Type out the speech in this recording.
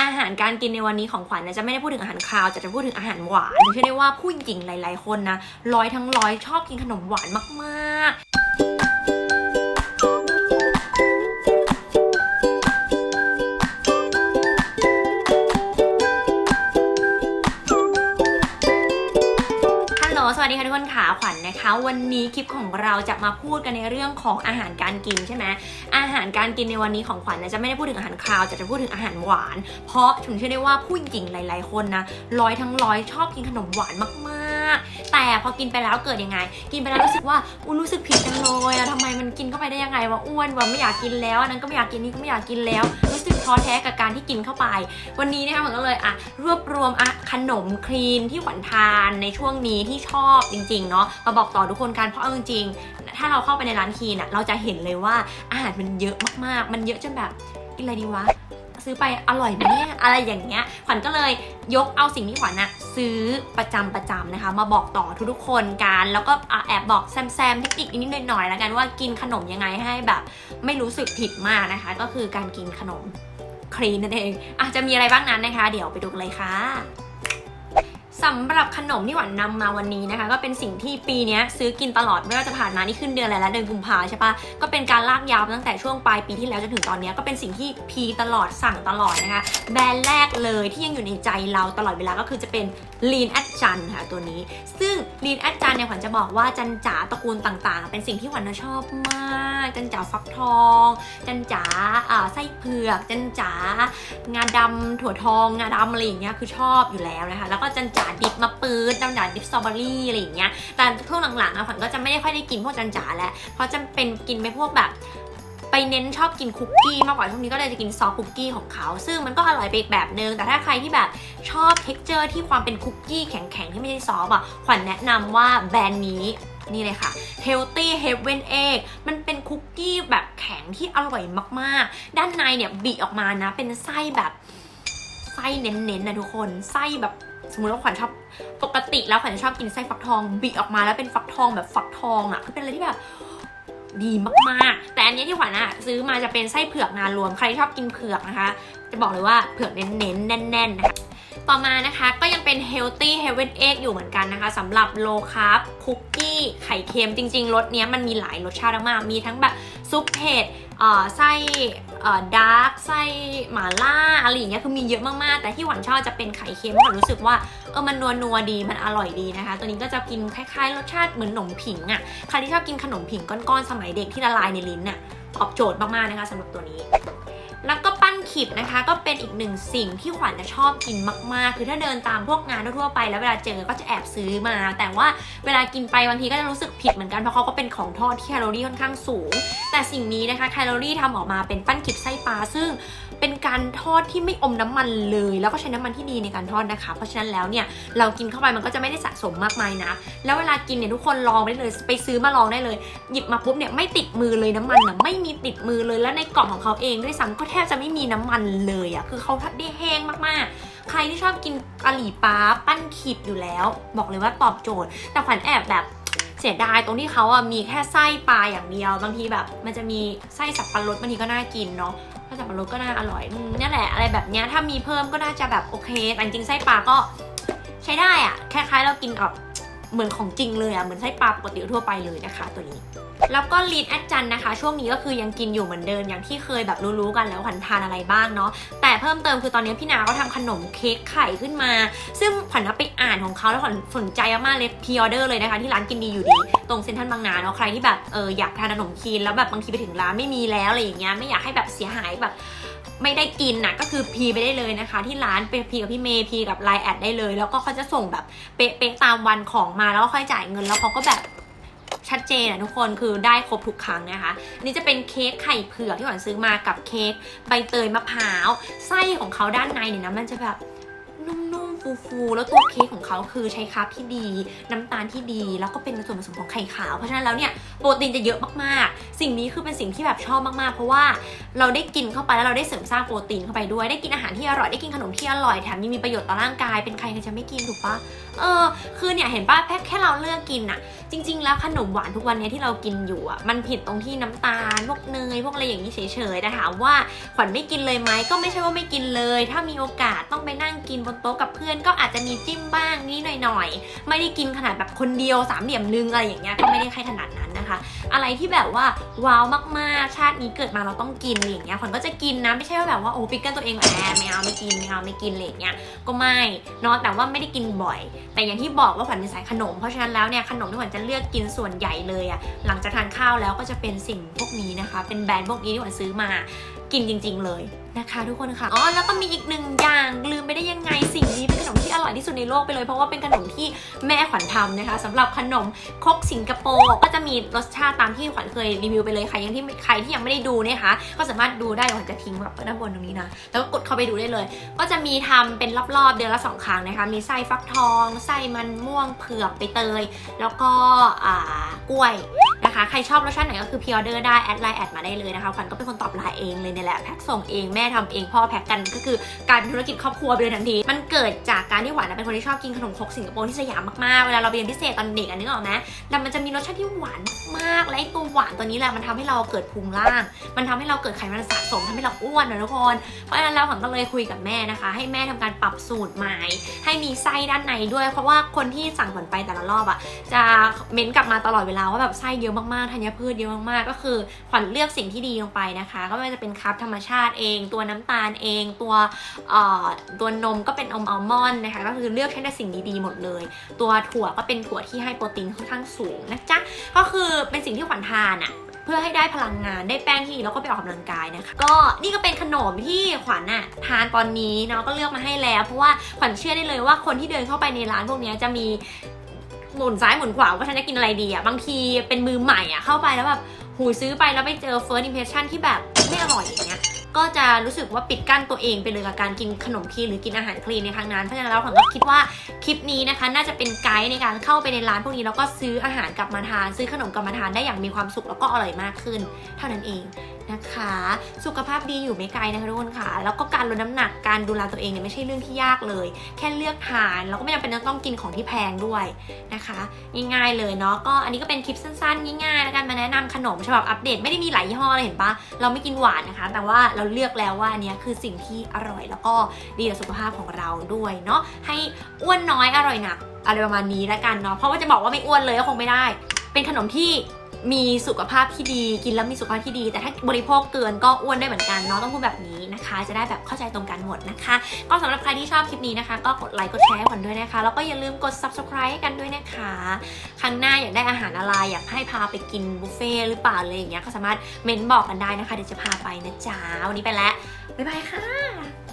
อาหารการกินในวันนี้ของขวัญนะจะไม่ได้พูดถึงอาหารคาวจะจะพูดถึงอาหารหวานเชื่อได้ว่าผู้หญิงหลาย ๆ คนนะร้อยทั้งร้อยชอบกินขนมหวานมาก ๆ วัสดีค่ะทุกคนขาขวัญนะคะ วันนี้คลิปของเราจะมาพูดกันในเรื่องของอาหารการกินใช่ไหมอาหารการกินในวันนี้ของขวัญนะจะไม่ได้พูดถึงอาหารคาวจะจะพูดถึงอาหารหวาน เพราะถึงเชื่อได้ว่าผู้หญิงหลาย ๆ คนนะร้อยทั้งร้อยชอบกินขนมหวานมาก แต่พอกินไปแล้วเกิดยังไง กินไปแล้วรู้สึกว่าอุ้รู้สึกผิดจังเลยอะทำไมมันกินเข้าไปได้ยังไงวะอ้วนวะไม่อยากกินแล้วอันนั้นก็ไม่อยากกินนี่ก็ไม่อยากกินแล้ว รู้สึกท้อแท้กับการที่กินเข้าไป วันนี้นะคะผมก็เลยอะรวบรวมอะขนมคลีนที่ขวัญทานในช่วงนี้ที่ชอบจริงๆเนาะมาบอกต่อทุกคนกันเพราะเอาจริงๆถ้าเราเข้าไปในร้านคลีนอะเราจะเห็นเลยว่าอาหารมันเยอะมากๆ มันเยอะจนแบบกินอะไรดีวะซื้อไปอร่อยไหมเนี่ยอะไรอย่างเงี้ยขวัญก็เลยยกเอาสิ่งที่ขวัญอะ ซื้อประจำประจำนะคะ มาบอกต่อทุกๆคนกัน แล้วก็แอบบอกแซมๆเทคนิคนิดหน่อยๆแล้วกันว่ากินขนมยังไงให้แบบไม่รู้สึกผิดมากนะคะ ก็คือการกินขนมครีนนั่นเองอาจจะมีอะไรบ้างนั้นนะคะ เดี๋ยวไปดูกันเลยค่ะ สำหรับขนมที่หวานนำมาวันนี้นะคะ ก็เป็นสิ่งที่ปีนี้ซื้อกินตลอดไม่ว่าจะผ่านมานี่ขึ้นเดือนอะไรแล้วเดือนกุมภาใช่ปะก็เป็นการลากยาวตั้งแต่ช่วงปลายปีที่แล้วจนถึงตอนนี้ก็เป็นสิ่งที่พีตลอดสั่งตลอดนะคะแบรนด์แรกเลยที่ยังอยู่ในใจเราตลอดเวลาก็คือจะเป็น Lean at จันค่ะตัวนี้ ซึ่ง Lean at จันเนี่ยขวัญจะบอกว่าจันจ๋าตระกูลต่างๆ เป็นสิ่งที่ขวัญน่ะชอบมาก จันจ๋าฟักทอง จันจ๋าอ่าไส้เผือก จันจ๋างาดำถั่วทองงาดำอะไรอย่างเงี้ยคือชอบอยู่แล้วนะคะแล้วก็จันจ๋าดิบมะปื๊ดจันจ๋าดิบสตรอเบอรี่อะไรอย่างเงี้ย แต่ช่วงหลังๆอะขวัญก็จะไม่ได้ค่อยได้กินพวกจันจ๋าแล้ว เพราะจะเป็นกินไปพวกแบบไปเน้นชอบกินคุกกี้มากกว่าช่วงนี้ก็เลยจะกินซอฟคุกกี้ของเขา ซึ่งมันก็อร่อยไปอีกแบบนึง แต่ถ้าใครที่แบบชอบเท็กเจอร์ที่ความเป็นคุกกี้แข็งๆ ที่ไม่ใช่ซอฟอะ ขวัญแนะนำว่าแบรนด์นี้นี่เลยค่ะ Healthy Heaven Egg มันเป็นคุกกี้แบบแข็งที่อร่อยมากๆ ด้านในเนี่ยบีออกมานะ เป็นไส้แบบไส้เน้นๆนะทุกคน ไส้แบบ สมมติว่าขวัญชอบปกติแล้วขวัญชอบกินไส้ฟักทองบีออกมาแล้วเป็นฟักทองแบบฟักทองอะคือเป็นอะไรที่แบบดีมากๆ แต่อันนี้ที่ขวัญอะซื้อมาจะเป็นไส้เผือกงานรวมใครชอบกินเผือกนะคะ จะบอกเลยว่าเผือกเน้นๆ แน่นๆนะคะต่อมานะคะก็ยังเป็น healthy heaven egg อยู่เหมือนกันนะคะสำหรับ low carb คุกกี้ไข่เค็มจริงๆรสเนี้ยมันมีหลายรสชาติมาก มีทั้งแบบซุปเผ็ดไส้ ดาร์กไส้หม่าล่าอะไรอย่างเงี้ยคือมีเยอะมากๆ แต่ที่หวานชอบจะเป็นไข่เค็มหวานรู้สึกว่าเออมันนัวนัวดีมันอร่อยดีนะคะ ตัวนี้ก็จะกินคล้ายๆ รสชาติเหมือนขนมผิงอะ่ะใครที่ชอบกินขนมผิงก้อนๆสมัยเด็กที่ละลายในลิ้นน่ะตอบโจทย์มากๆนะคะสำหรับตัวนี้ แล้วก็ ขิบนะคะ ก็เป็นอีกหนึ่งสิ่งที่ขวัญจะชอบกินมากๆ คือถ้าเดินตามพวกงานทั่วไปแล้วเวลาเจอก็จะแอบซื้อมา แต่ว่าเวลากินไปบางทีก็จะรู้สึกผิดเหมือนกันเพราะเขาก็เป็นของทอดที่แคลอรี่ค่อนข้างสูง แต่สิ่งนี้นะคะแคลอรี่ทำออกมาเป็นปั้นขิบไส้ปลาซึ่งเป็นการทอดที่ไม่อมน้ำมันเลย แล้วก็ใช้น้ำมันที่ดีในการทอดนะคะ เพราะฉะนั้นแล้วเนี่ยเรากินเข้าไปมันก็จะไม่ได้สะสมมากมายนะ แล้วเวลากินเนี่ยทุกคนลองได้เลยไปซื้อมาลองได้เลย หยิบมาปุ๊บเนี่ยไม่ติดมือเลยน้ำมันน่ะไม่มีติดมือเลยแล้วในกล่องของเขาเองด้วยซ้ำก็แทบจะไม่มีน้ำมันเลยอะ่ะคือเขาได้แห้งมากๆ ใครที่ชอบกินกะหรี่ปั๊บปั้นขิดอยู่แล้ว บอกเลยว่าตอบโจทย์ แต่ขวัญแอบแบบเสียดายตรงที่เขาอะมีแค่ไส้ปลาอย่างเดียว บางทีแบบ มันจะมีไส้สับปะรดบางทีก็น่ากินเนาะไส้สับปะรดก็น่าอร่อยอืมนี่แหละอะไรแบบเนี้ยถ้ามีเพิ่มก็น่าจะแบบโอเคแต่จริงไส้ปลาก็ใช้ได้อะคล้ายๆเรากินแบบ เหมือนของจริงเลยอะเหมือนไส้ปลาปกติทั่วไปเลยนะคะตัวนี้แล้วก็ลีดแอดจันนะคะ ช่วงนี้ก็คือยังกินอยู่เหมือนเดิมอย่างที่เคยแบบรู้ๆกันแล้วขวัญทานอะไรบ้างเนาะแต่เพิ่มเติมคือตอนนี้พี่นาเขาทำขนมเค้กไข่ขึ้นมา ซึ่งขวัญไปอ่านของเขาแล้วขวัญสนใจมากเลยพ r ออเดอร์เลยนะคะ ที่ร้านกินดีอยู่ดี ตรงเซ็นทรัลบางนาเนาะใครที่แบบเอออยากทานขนมคีนแล้วแบบบางทีไปถึงร้านไม่มีแล้วอะไรอย่างเงี้ยไม่อยากให้แบบเสียหายแบบ ไม่ได้กินน่ะก็คือพีไปได้เลยนะคะ ที่ร้านไปพีกับพี่เมย์พีกับไลน์แอดได้เลย แล้วก็เขาจะส่งแบบเป๊ะๆตามวันของมาแล้วก็ค่อยจ่ายเงินแล้วเขาก็แบบชัดเจนอะทุกคนคือได้ครบทุกครั้งนะคะอันนี้จะเป็นเค้กไข่เผือกที่หวานซื้อมากับเค้กใบเตยมะพร้าวไส้ของเขาด้านในเนี่ยนะมันจะแบบ ฟูๆ แล้วตัวเค้กของเขาคือใช้คาร์บที่ดี น้ำตาลที่ดี แล้วก็เป็นส่วนผสมของไข่ขาว เพราะฉะนั้นแล้วเนี่ยโปรตีนจะเยอะมากๆ สิ่งนี้คือเป็นสิ่งที่แบบชอบมากๆ เพราะว่าเราได้กินเข้าไปแล้วเราได้เสริมสร้างโปรตีนเข้าไปด้วย ได้กินอาหารที่อร่อย ได้กินขนมที่อร่อย แถมยังมีประโยชน์ต่อร่างกาย เป็นใครใครจะไม่กินถูกปะเออ คือเนี่ยเห็นปะแค่แค่เราเลือกกินอะจริง ๆ แล้วขนมหวานทุกวันนี้ที่เรากินอยู่อะมันผิดตรงที่น้ำตาล พวกเนย พวกอะไรอย่างนี้เฉยๆ แต่ถามว่าขวัญไม่กินเลยไหมก็ไม่ใช่ว่าไม่กินเลย ถ้ามีโอกาสต้องไปนั่งกินบนโต๊ะกับเพื่อนก็อาจจะมีจิ้มบ้างนิดหน่อยๆ ไม่ได้กินขนาดแบบคนเดียวสามเหลี่ยมนึงอะไรอย่างเงี้ยก็ไม่ได้ใครขนาดนั้นนะคะ อะไรที่แบบว่าว้าวมากๆ ชาตินี้เกิดมาเราต้องกินอะไรอย่างเงี้ยขวัญก็จะกินนะไม่ใช่ว่าแบบว่าโอ้ปิกเกิลตัวเองแบบแอบไม่เอาไม่กินไม่เอาไม่กินอะไรอย่างเงี้ยก็ไม่เนาะแต่ว่าไม่ได้กินบ่อย แต่อย่างที่บอกว่าขวัญเป็นสายขนมเพราะฉะนั้นแล้วเนี่ยขนมที่ขวัญจะเลือกกินส่วนใหญ่เลยอะหลังจากทานข้าวแล้วก็จะเป็นสิ่งพวกนี้นะคะ เป็นแบรนด์พวกนี้ที่ขวัญซื้อมา กินจริง ๆ เลยนะคะทุกคนค่ะ อ๋อ แล้วก็มีอีกหนึ่งอย่างลืมไปได้ยังไงสิ่งนี้เป็นขนมที่อร่อยที่สุดในโลกไปเลย เพราะว่าเป็นขนมที่แม่ขวัญทำนะคะสำหรับขนมคกสิงคโปร์ก็จะมีรสชาติตามที่ขวัญเคยรีวิวไปเลยใครยังที่ใครที่ยังไม่ได้ดูเนยคะก็สามารถดูได้ขวัญจะทิ้งแบบด้านบนตรงนี้นะแล้วก็กดเข้าไปดูได้เลย ก็จะมีทำเป็นรอบๆเดือนละสองครั้งนะคะมีไส้ฟักทองไส้มันม่วงเผือกใบเตย แล้วก็อ่ากล้วย นะคะ ใครชอบรสชาติไหนก็คือพิออเดอร์ได้ แอดไลน์แอดมาได้เลยนะคะขวัญก็เป็นคนตอบไลน์เองเลยเนี่ยแหละแพ็คส่งเองแม่ทำเองพ่อแพ็คกันก็คือกลายเป็นธุรกิจครอบครัวไปเลยทันที มันเกิดจากการที่หวานนะเป็นคนที่ชอบกินขนมครกสิงคโปร์ที่สยามมากๆ เวลาเราไปเรียนพิเศษตอนเด็กอันนึกออกไหมแล้วมันจะมีรสชาติที่หวานมากและตัวหวานตัวนี้แหละมันทำให้เราเกิดพุงล่าง มันทำให้เราเกิดไขมันสะสมทำให้เราอ้วนนะทุกคน เพราะฉะนั้นแล้วขวัญก็เลยคุยกับแม่นะคะ ให้แม่ทำการปรับสูตรใหม่ ให้มีไส้ด้านในด้วย เพราะว่าคนที่สั่งขวัญไปแต่ละรอบอะจะเม้นกลับมาตลอดเวลาว่าแบบไส้เยอะมากๆ ธัญพืชเยอะมากๆ ก็คือขวัญเลือกสิ่งที่ดีลงไปนะคะ ก็ไม่ว่าจะเป็นคาร์บธรรมชาติเอง ตัวน้ำตาลเอง ตัวตัวนมก็เป็นนมอัลมอนด์นะคะ ก็คือเลือกใช้แต่สิ่งดีๆหมดเลย ตัวถั่วก็เป็นถั่วที่ให้โปรตีนค่อนข้างสูงนะจ๊ะ ก็คือเป็นสิ่งที่ขวัญทานอะเพื่อให้ได้พลังงานได้แป้งที่แล้วก็ไปออกกำลังกายนะคะก็นี่ก็เป็นขนมที่ขวัญน่ะทานตอนนี้เนาะก็เลือกมาให้แล้ว เพราะว่าขวัญเชื่อได้เลยว่าคนที่เดินเข้าไปในร้านพวกนี้จะมี หมุนซ้ายหมุนขวาว่าฉันจะกินอะไรดีอะบางทีเป็นมือใหม่อะเข้าไปแล้วแบบหูซื้อไปแล้วไปเจอ first impression ที่แบบไม่อร่อยอย่างเงี้ยก็จะรู้สึกว่าปิดกั้นตัวเองไปเลยกับการกินขนมคลีนหรือกินอาหารคลีนในครั้งนั้น เพราะฉะนั้นแล้วขวัญก็คิดว่าคลิปนี้นะคะ น่าจะเป็นไกด์ในการเข้าไปในร้านพวกนี้แล้วก็ซื้ออาหารกลับมาทาน ซื้อขนมกลับมาทานได้อย่างมีความสุขแล้วก็อร่อยมากขึ้น เท่านั้นเอง นะคะ สุขภาพดีอยู่ไม่ไกลนะคะทุกคนค่ะ แล้วก็การลดน้ำหนักการดูแลตัวเองเนี่ยไม่ใช่เรื่องที่ยากเลย แค่เลือกทานแล้วก็ไม่จำเป็นต้องกินของที่แพงด้วยนะคะง่ายๆเลยเนาะก็อันนี้ก็เป็นคลิปสั้นๆง่ายๆแล้วกันมาแนะนำขนมฉบับอัปเดตไม่ได้มีหลายยี่ห้อเลยเห็นปะเราไม่กินหวานนะคะ แต่ว่าเราเลือกแล้วว่าอันเนี้ยคือสิ่งที่อร่อยแล้วก็ดีต่อสุขภาพของเราด้วยเนาะให้อ้วนน้อยอร่อยหนักอะไรประมาณนี้แล้วกันเนาะเพราะว่าจะบอกว่าไม่อ้วนเลยก็คงไม่ได้ เป็นขนมที่ มีสุขภาพที่ดีกินแล้วมีสุขภาพที่ดี แต่ถ้าบริโภคเกินก็อ้วนได้เหมือนกันเนาะต้องพูดแบบนี้นะคะ จะได้แบบเข้าใจตรงกันหมดนะคะ ก็สำหรับใครที่ชอบคลิปนี้นะคะ ก็กดไลค์กดแชร์ให้กันด้วยนะคะ แล้วก็อย่าลืมกด subscribe ให้กันด้วยนะคะ ครั้งหน้าอยากได้อาหารอะไรอยากให้พาไปกินบุฟเฟ่หรือเปล่าอะไรอย่างเงี้ยก็สามารถเมนบอกกันได้นะคะเดี๋ยวจะพาไปนะจ๊ะวันนี้ไปแล้วบ๊ายบายค่ะ